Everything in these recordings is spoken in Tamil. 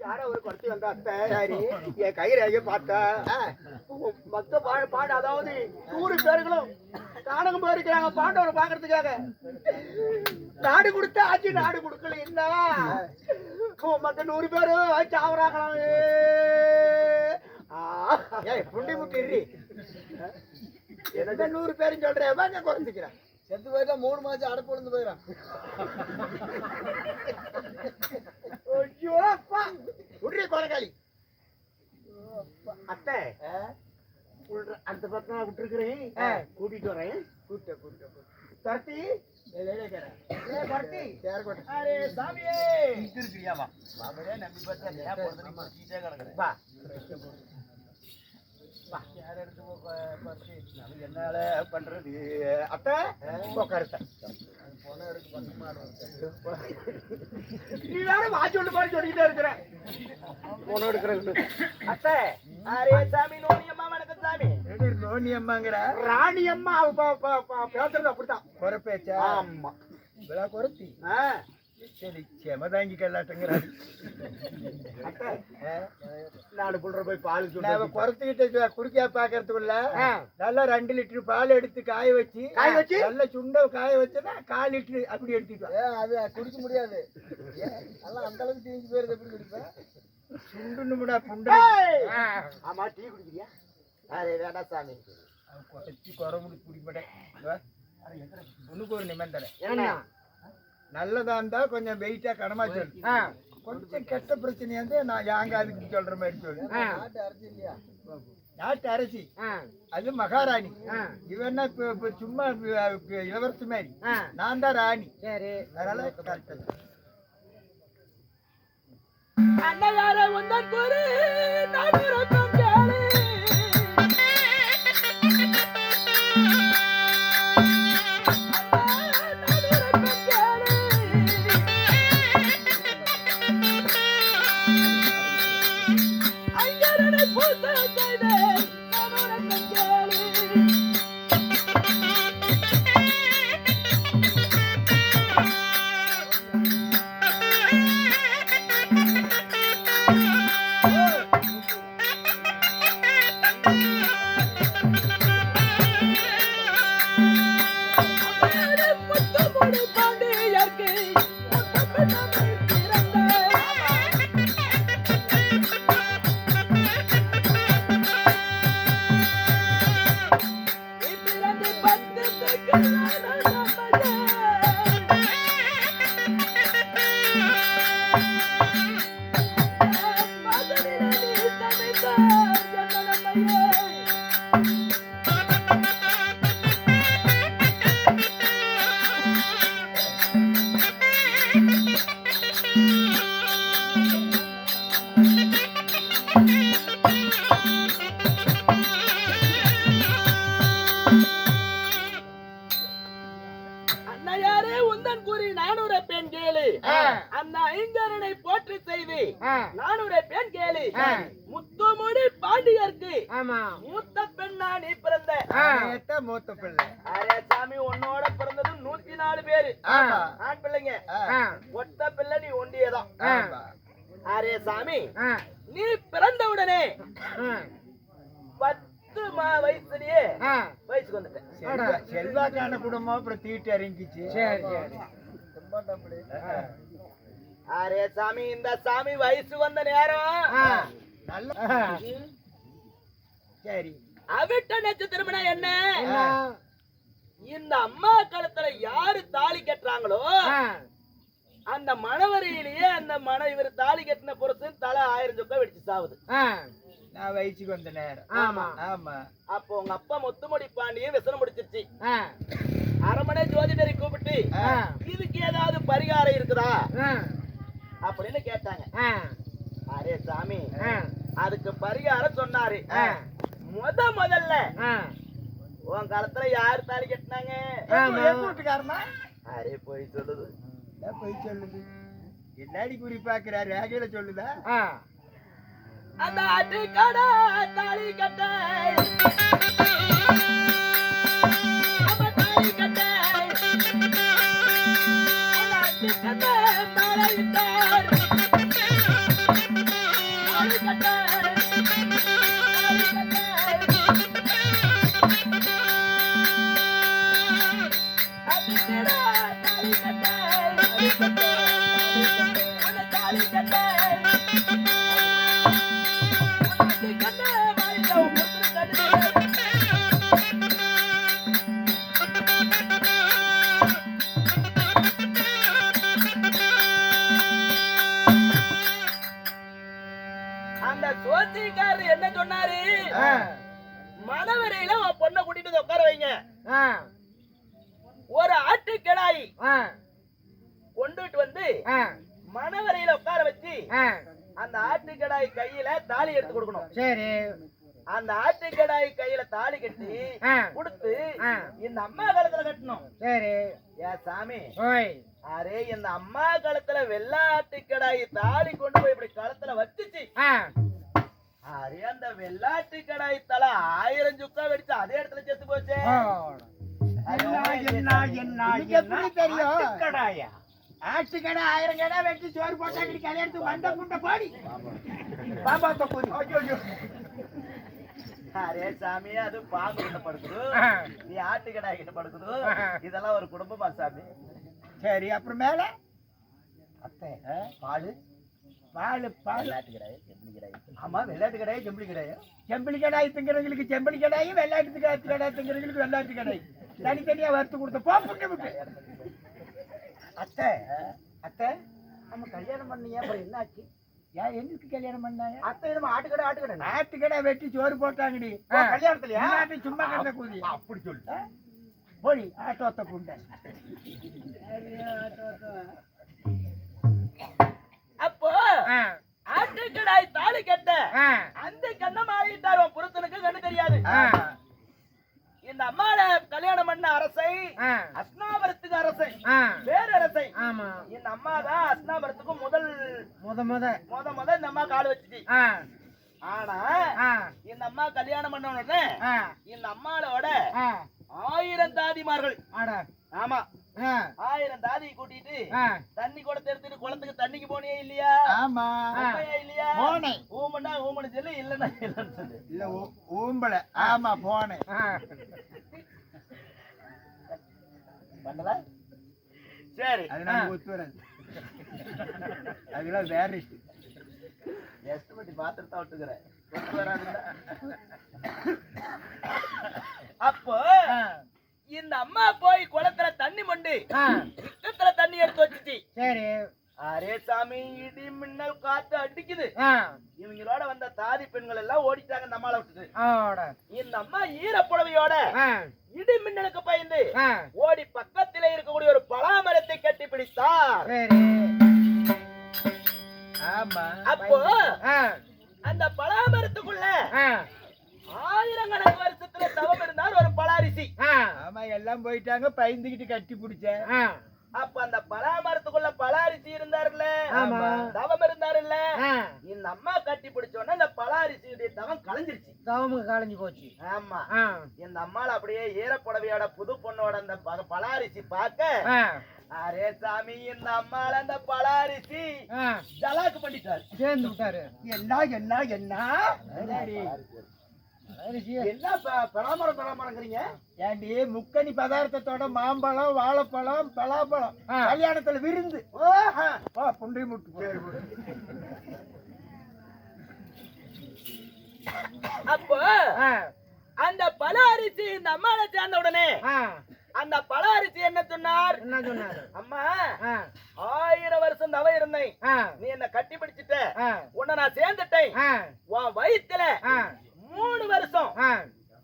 யாரோ ஒரு குறைச்சி வந்த அத்தை. சரி என் கை ரேகை பார்த்தா மொத்த பாட பாடு அதாவது நூறு பேர்களும் நாடகம் போயிருக்கிறாங்க பாண்டவரை பாக்குறதுக்காக. நாடு கொடுத்தா ஆச்சு நாடு கொடுக்கல என்ன? மத்த நூறு பேரும் சாவராங்களாம் ஏய் புண்டி முட்டி எனக்கு நூறு பேரும் சொல்றேன் வாங்க குறைச்சிக்கிறேன் செத்து போயிட்டா மூணு மாசம் அடப்பு விழுந்து போயிடும் கொலைகாலி அத்தை அந்த பக்கம் விட்டுருக்கிறேன். கூட்டிட்டு வரேன். கூட்ட. கூட்ட தரத்தி என்னால பண்றது? அத்தை உட்காருத்த நீ வேற வாட்சி ஒன்று பாடி சொல்லிக்கிட்டே இருக்கிற போன எடுக்கிறது அத்தை அரே சாமி நோனி அம்மா வணக்கம் சாமி. நோனி அம்மாங்கிற? ராணி அம்மா பேசுறது அப்படித்தான். குறைப்பேச்சா ஆமா. விழா குறைச்சி ஆ. சரி செமதாங்கி கல்லாட்டுங்கிற அத்தை, நாலு புல்ற போய் பால் நான் சொல்லி குறைச்சிக்கிட்டு குறுக்கியா பாக்குறதுக்குள்ள. நல்லா ரெண்டு லிட்டர் பால் எடுத்து காய வச்சு காய வச்சு? நல்ல சுண்ட காய வச்சுன்னா கால் லிட்டர் அப்படி எடுத்துட்டு அது குடிக்க முடியாது. எல்லாம் அந்த அளவுக்கு தீஞ்சு போயிருது எப்படி குடிப்பேன் சுண்டுன்னு புண்டை! ஆமா டீ குடிக்கிறியா? அரே வேண்டாம் சாமி. குறைச்சி குறை முடிச்சு குடிப்பேன் உனக்கு ஒரு நிபந்தனை. என்ன? நல்லதா இருந்தா கொஞ்சம் வெயிட்டா கடமா சொல்லு. கொஞ்சம் கெட்ட பிரச்சனையா இருந்தா நான் யாங்க அதுக்கு சொல்ற மாதிரி சொல்லு. நாட்டு அரசி. அது மகாராணி. இவன்னா இப்ப இப்ப சும்மா இளவரசி மாதிரி. நான் தான் ராணி. சரி. அதனால correct தான். அன்னையார உந்தன் Oh. பேரு ஆமா. ஆண் பிள்ளைங்க. ஒத்த பிள்ளை நீ ஒண்டியதான். அரே சாமி நீ பிறந்தவுடனே பத்து மா வயசுலயே வயசுக்கு வந்துட்டேன். செல்வா- செல்வாக்கான குடும்பம் அப்புறம் தீட்டு இறங்கிச்சு. சரி சரி. அரே சாமி இந்த சாமி வயசு வந்த நேரம். நல்ல சரி. அவிட்ட நட்சத்திரம்னா என்ன இந்த அம்மா கழுத்துல யாரு கட்டுறாங்களோ அந்த மணவரையிலேயே அந்த மன இவர் தாலி கட்டின புருஷன் தலை ஆயிரம் சொக்கா வெடிச்சு சாவுது. நான் வயசுக்கு வந்த நேரம். ஆமா. ஆமா. அப்போ உங்க அப்பா முத்துமணி பாண்டியன் விசனம் முடிச்சிருச்சு. அரமனை ஜோதிடரை கூப்பிட்டு இதுக்கு ஏதாவது பரிகாரம் இருக்குதா? அப்படின்னு கேட்டாங்க. அரே சாமி அதுக்கு பரிகாரம் சொன்னாரு. முத முதல்ல உன் காலத்துல யாரு தாலி கட்டினாங்க? என் வீட்டுக்காரனா? அரே போய் சொல்லுது. என்ன போய் சொல்லுது? என்னடி குறி பாக்குறா? ரேகையில சொல்லுதா? அந்த ஆட்டு கடா தாலி கட்ட. அவ தாலி அந்த சோசிக்காரர் என்ன சொன்னாரு ஆ. மணவரையில உன் பொண்ணை கூட்டிட்டு உட்கார வைங்க. ஒரு ஆட்டு கிடாய். கொண்டுட்டு வந்து ஆ. மணவரையில உட்கார வச்சு. அந்த ஆட்டு கிடாய் கையில தாலி எடுத்து கொடுக்கணும் சரி அந்த ஆட்டு கிடாய் கையில தாலி கட்டி. கொடுத்து. இந்த அம்மா கழுத்துல கட்டணும் சரி ஏ சாமி அரே இந்த அம்மா கழுத்துல வெள்ளாட்டு கிடாய் தாலி கொண்டு போய் இப்படி கழுத்துல வச்சுச்சு. அரே அந்த வெள்ளாட்டு கடாய் தலை ஆயிரம் சுக்கா வெடிச்சு அதே இடத்துல செத்து போச்சு. என்ன என்ன? ஆட்டுக்கடாயா ஆட்டுக்கடை ஆயிரம் கடை வெட்டி சோறு போட்டாங்கடி கல்யாணத்துக்கு மண்டை முண்டை பாடி பாபா தொப்பூரி ஐயோ அரே சாமி அது பாம்பு கிட்ட படுக்குது. நீ ஆட்டு கடாய் கிட்ட படுக்குது. இதெல்லாம் ஒரு குடும்பமா சாமி? சரி அப்புறம் மேல? அத்தை பாலு. பால் பால். வெள்ளாட்டு கடாய் எப்படி கடாய்? ஆமா வெள்ளாட்டு கடாயா செம்பிளி கடாயா. செம்பிளி கடாய் திங்கிறவங்களுக்கு செம்பிளி கடாயும் வெள்ளாட்டு கடாய் கடாய் திங்கிறவங்களுக்கு வெள்ளாட்டு கடாய். தனித்தனியா வறுத்து கொடுத்த போ புண்ணு விட்டு. அத்தை அத்தை. நம்ம கல்யாணம் பண்ணீங்க அப்புறம் என்ன ஏன் எங்களுக்கு கல்யாணம் பண்ணாங்க அத்தை நம்ம ஆட்டுக்கடை ஆட்டுக்கடை ஆட்டுக்கடை வெட்டி சோறு போட்டாங்கடி. கல்யாணத்துலயா? சும்மா கண்ட கூதி அப்படி சொல்லு. போடி ஆட்டோத்த புண்டை அப்போ ஆட்டு கடாய் தாலி கட்ட அந்த கண்ணை மாறிட்டார் உன் புருஷனுக்கு கண்ணு தெரியாது. இந்த அம்மாட கல்யாணம் பண்ண அரசை அஸ்னாபுரத்துக்கு அரசை பேரரசை ஆமா. இந்த அம்மா தான் அஸ்னாபுரத்துக்கு முதல் முத முத. முத முத இந்த அம்மா கால் வச்சுச்சு. ஆனா இந்த அம்மா கல்யாணம் பண்ண உடனே இந்த அம்மாளோட ஆ, ஆயிரம் தாதிமார்கள். ஆமா. ஆயிரம் தாதி கூட்டிட்டு தண்ணி கூட எடுத்துட்டு குளத்துக்கு தண்ணிக்கு போனியே இல்லையா? ஆமா. இல்லையா? போனேன். ஊமண்டா ஊமனு சொல்லு இல்லன்னா இல்லன்னு சொல்லு. இல்ல ஊம்பல. ஆமா போனேன். ஆ, பண்ணதா? சரி. அது நமக்கு ஒத்து வராது அதெல்லாம் வேற. எஸ்டிமேட் பார்த்துட்டு தான் விட்டுக்கிறேன்? அப்போ இந்த அம்மா போய் குளத்துல தண்ணி மண்டு. இஷ்டத்துல தண்ணி எடுத்து வச்சுச்சு. சரி. அரே சாமி இடி மின்னல் காத்து அடிக்குது. இவங்களோட வந்த தாதி பெண்கள் எல்லாம் ஓடிட்டாங்க இந்த அம்மாவை விட்டுட்டு. ஆட, இந்த அம்மா ஈரப்புடவையோட ஆ, இடி மின்னலுக்கு பயந்து ஓடி பக்கத்திலே இருக்கக்கூடிய ஒரு பலாமரத்தை கட்டி பிடித்தார். அப்போ அந்த பலாமரத்துக்குள்ள ஆயிரக்கணக்கு தவம் இருந்தார் ஒரு பலாரிசி. ஆமா எல்லாம் போயிட்டாங்க பயந்துகிட்டு கட்டி பிடிச்சேன். அப்ப அந்த பலாமரத்துக்குள்ள பலாரிசி இருந்தாருல்ல. தவம் இருந்தாருல்ல. இந்த அம்மா கட்டி பிடிச்சோன்னா இந்த பலாரிசியுடைய தவம் கலைஞ்சிருச்சு. தவமுக களைஞ்சு போச்சு. ஆமா. இந்த அம்மாள் அப்படியே ஈரப்புடவையோட புது பொண்ணோட அந்த பலாரிசி பார்க்க அரே சாமி இந்த அம்மாள் அந்த பலாரிசி. ஜலாக்கு பண்ணிட்டார். சேர்ந்து விட்டாரு. என்ன என்ன என்ன? என்ன ப- பலாமரம் பலாமரங்கிறீங்க? ஏண்டி முக்கணி பதார்த்தத்தோட மாம்பழம் வாழைப்பழம் பலாப்பழம். கல்யாணத்துல விருந்து. ஓஹா வா புண்டை முட்டு. அப்போ அந்த பல அரிசி இந்த அம்மாவை சேர்ந்த உடனே அந்த பல அரிசி என்ன சொன்னார்? என்ன சொன்னாரு? அம்மா ஆயிரம் வருஷம் தவ இருந்தேன். நீ என்ன கட்டி பிடிச்சிட்ட. உன்னை நான் சேர்ந்துட்டேன். உன் வயித்துல ஆ, மூணு வருஷம்.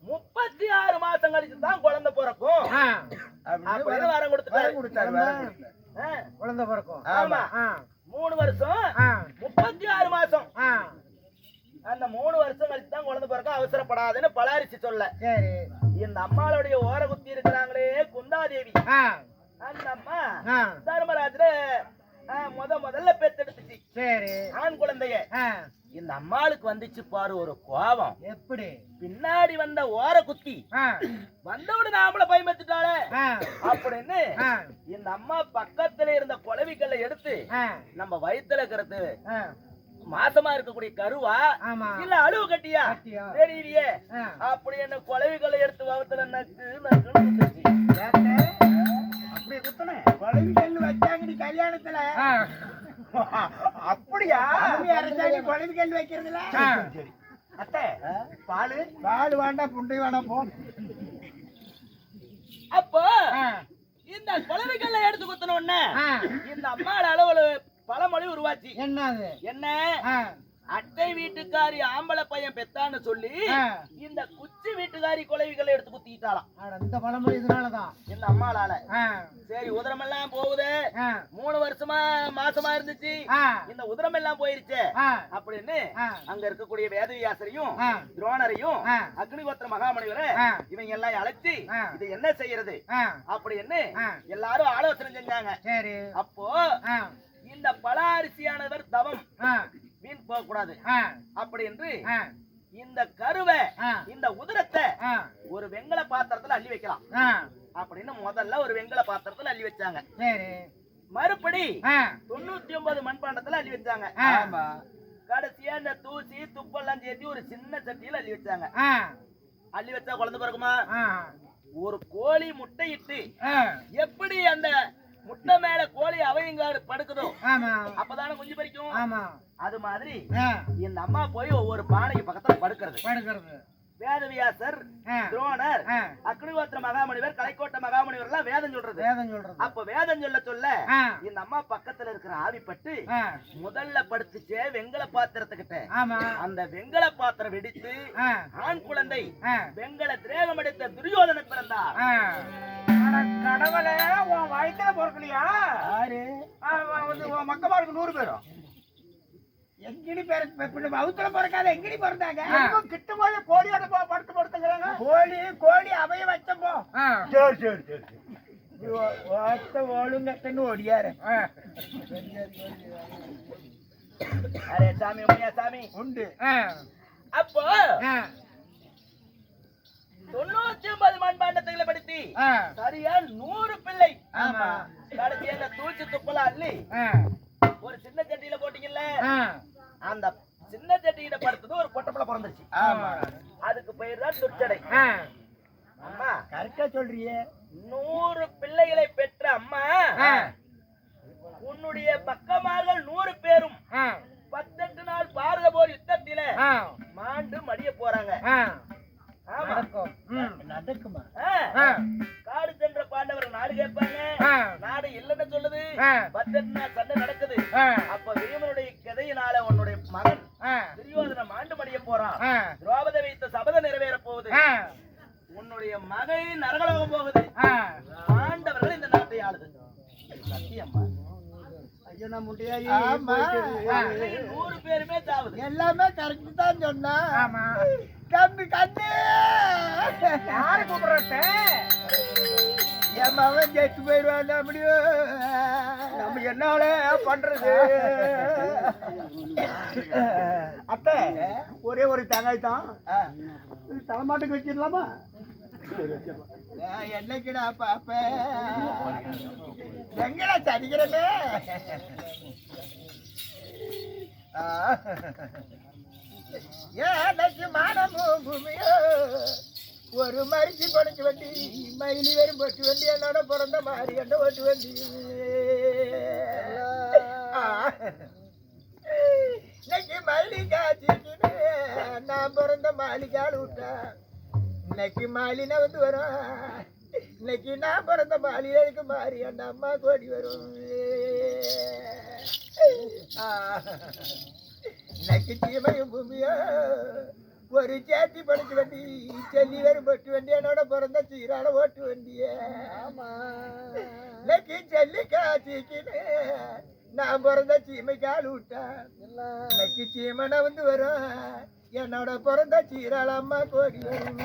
முப்பத்தி ஆறு மாசம் கழிச்சு தான் குழந்தை பிறக்கும். அப்படின்னு வரம் கொடுத்தாரு, குழந்தை பிறக்கும். ஆமா. மூணு வருஷம் முப்பத்தி ஆறு மாசம். அந்த மூணு வருஷம் கழிச்சு தான் குழந்தை பிறக்கும் அவசரப்படாதுன்னு பலாரிசி சொல்ல. சரி. இந்த அம்மாளுடைய ஓர குத்தி இருக்கிறாங்களே குந்தாதேவி. அந்த அம்மா ஆ, முத முதல்ல பெத்தெடுத்துச்சு. சரி. ஆண் குழந்தைய. இந்த அம்மாளுக்கு வந்துச்சு பாரு ஒரு கோபம். எப்படி? பின்னாடி வந்த ஓர குத்தி. ஆ, வந்தவுடனே ஆம்பளை பயமத்துட்டாளே அப்படின்னு இந்த அம்மா பக்கத்துல இருந்த குளவிக்கல்லை எடுத்து நம்ம வயித்துல இருக்கிறது. மாசமா இருக்கக்கூடிய கருவா இல்ல அழுவு கட்டியா? தெரியலையே. அப்படி என்ன குளவிகளை எடுத்து வகுத்துல நக்கு? அப்படி குத்தனே குழவி கல்லு வச்சாங்கடி கல்யாணத்துல. அப்படியா? அம்மி அரைச்சாங்க குழவி கல்லு வைக்கிறதுல? சரி அத்தை பாலு? பால் வேண்டாம் புண்டை வேண்டாம் போ. அப்போ இந்த குளவிக்கல்லை எடுத்து குத்தின உடனே இந்த அம்மாட அளவுல பழமொழி உருவாச்சு. என்னது? என்ன? அட்டை வீட்டுக்காரி ஆம்பளை பையன் பெத்தான்னு சொல்லி. இந்த குச்சி வீட்டுக்காரி குலவிகளை எடுத்து குத்திக்கிட்டாளாம் அட, இந்த பழமொழி இதனாலதான் இந்த அம்மாளால. சரி உதரமெல்லாம் போகுது. மூணு வருஷமா மாசமா இருந்துச்சு. இந்த உதரம் எல்லாம் போயிருச்சு அப்படின்னு. அங்க இருக்கக்கூடிய வேதவியாசரையும். துரோணரையும். அக்னிகோத்திர மகாமணிவரை. இவங்க எல்லாம் அழைச்சி. இது என்ன செய்யறது? அப்படின்னு. எல்லாரும் ஆலோசனை செஞ்சாங்க. சரி. அப்போ இந்த பல அரிசியானவர் தவம் ஆ, வீண் போக கூடாது ஆ, அப்படி என்று இந்த கருவை இந்த உதிரத்தை ஒரு வெங்கல பாத்திரத்துல அள்ளி வைக்கலாம். அப்படின்னு முதல்ல ஒரு வெங்கல பாத்திரத்துல அள்ளி வச்சாங்க. மறுபடி தொண்ணூத்தி ஒன்பது மண்பாண்டத்துல அள்ளி வச்சாங்க. கடைசியா இந்த தூசி துப்பெல்லாம் சேர்த்து ஒரு சின்ன சட்டியில அள்ளி வச்சாங்க. அள்ளி வச்சா குழந்தை பிறகுமா ஒரு கோழி முட்டை இட்டு எப்படி அந்த முட்டை மேல கோழி அவையங்காடு படுக்குதோ? அப்பதானே குஞ்சு பறிக்கும்? ஆமா. அது மாதிரி இந்த அம்மா போய் ஒவ்வொரு பானைக்கு பக்கத்துல படுக்கிறது. படுக்கிறது. வேதவியாசர் துரோணர் அக்னிகோத்திர மகாமணிவர் கலைக்கோட்டை மகாமணிவர் எல்லாம் வேதம் சொல்றது. வேதம் சொல்றது. அப்ப வேதம் சொல்ல சொல்ல இந்த அம்மா பக்கத்துல இருக்கிற ஆவிப்பட்டு முதல்ல படுத்துச்சே வெங்கல பாத்திரத்துக்கிட்ட. அந்த வெங்கல பாத்திரம் வெடித்து ஆண் குழந்தை வெங்கல திரேகம் எடுத்த துரியோதனன் பிறந்தார். கடவுளே. வயித்துல பிறக்கலையா யாரு? மக்கமாருக்கு நூறு பேரும். எங்கடி பின்ன வவுத்துல பிறக்காத எங்கடி பிறந்தாங்க? கிட்ட போய் கோழியோட போ படுத்து படுத்துக்கிறாங்க? கோழி கோழி அவைய வச்சப்போ ஆ, சரி சரி சரி ஒத்த ஓடுங்கன்னு ஓடியாரு. ஆ, அரே சாமி உண்மையா சாமி? உண்டு. அப்போ தொண்ணூத்தி ஒன்பது மண்பாண்டத்துகளை படுத்தி சரியா நூறு. கடைசி அந்த தூச்சி துப்பலாம் அள்ளி ஒரு சின்ன சட்டியில போட்டீங்கல்ல? அந்த சின்ன சட்டியில படுத்தது ஒரு பொட்டப்பல பிறந்துச்சு ஆமா. அதுக்கு பெயர் தான் துச்சடை ஆ, அம்மா கரெக்டா சொல்றியே. நூறு பிள்ளைகளை பெற்ற அம்மா உன்னுடைய பக்கமார்கள் நூறு பேரும் பத்தெட்டு நாள் பாரத போர் யுத்தத்தில மாண்டு மடிய போறாங்க. நடக்கும். நாடு கேட்பாங்க. நாடு இல்லைன்னு சொல்லுது. நாள் சண்டை நடக்குது. அப்ப வீமனுடைய கதையினால உன்னுடைய மகன் துரியோதன மாண்டு மடிய போறான். திரௌபதி வைத்த சபதம் நிறைவேற போகுது. உன்னுடைய மகை நரகலோகம் போகுது. ஆ. பாண்டவர்கள் இந்த நாட்டை ஆளுது சத்தியம்மா நூறு பேருமே சாவுது. எல்லாமே கரெக்ட் தான் சொன்னா. தம்பி கண்ணு யாரு கூப்பிடுறத? என் மகன் ஜெயிச்சு போயிடுவான் அப்படியும் நம்ம என்னால பண்றது. அத்தை ஒரே ஒரு தேங்காய் தான். தலைமாட்டுக்கு வச்சிடலாமா? என்னைக்குடா பாப்ப? எங்கடா சரிக்கிறமே ஏனைக்கு மானமும் பூமியோ? ஒரு மரிச்சு படைச்சு வண்டி மயிலி வரும் பொட்டு வண்டி என்னோட பிறந்த மாறி என்ன ஓட்டு வண்டி? இன்னைக்கு மல்லி காய்ச்சிக்கின்னு நான் பிறந்த மாளிகால் விட்டேன். இன்னைக்கு மாலின வந்து வரும். இன்னைக்கு நான் பிறந்த மாளிகைக்கு மாறி அந்த அம்மா கோடி வரும். இன்னைக்கு தீமையும் பூமியோ ஒரு சேத்தி படுத்து வண்டி செல்லி வரும் பொட்டு வண்டி என்னோட பிறந்த சீரான ஓட்டு வண்டியே. இன்னைக்கு செல்லி காய்ச்சிக்கின்னு நான் பிறந்த சீமை கால் விட்டேன் இன்னைக்கு சீமனை வந்து வரும். என்னோட பிறந்த சீராளம்மா கோடி வரும்.